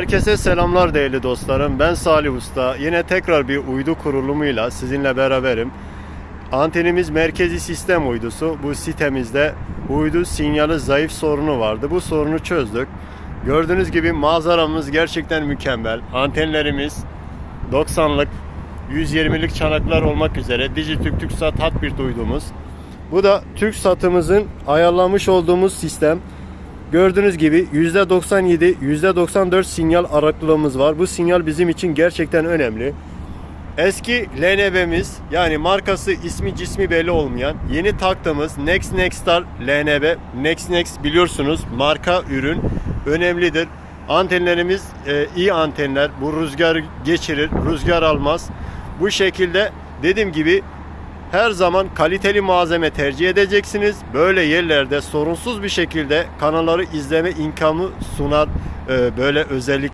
Herkese selamlar değerli dostlarım. Ben Salih Usta. Yine tekrar bir uydu kurulumuyla sizinle beraberim. Antenimiz merkezi sistem uydusu. Bu sitemizde uydu sinyali zayıf sorunu vardı. Bu sorunu çözdük. Gördüğünüz gibi manzaramız gerçekten mükemmel. Antenlerimiz 90'lık, 120'lik çanaklar olmak üzere Dijitürk TürkSat Hatbird uydumuz. Bu da TürkSat'ımızın ayarlamış olduğumuz sistem. Gördüğünüz gibi %97, %94 sinyal araklığımız var. Bu sinyal bizim için gerçekten önemli. Eski LNB'miz yani markası ismi cismi belli olmayan yeni taktığımız Next Nexstar LNB Next Next biliyorsunuz marka ürün önemlidir. Antenlerimiz e, iyi antenler. Bu rüzgar geçirir, rüzgar almaz. Bu şekilde dediğim gibi her zaman kaliteli malzeme tercih edeceksiniz. Böyle yerlerde sorunsuz bir şekilde kanalları izleme imkanı sunar e, böyle özellik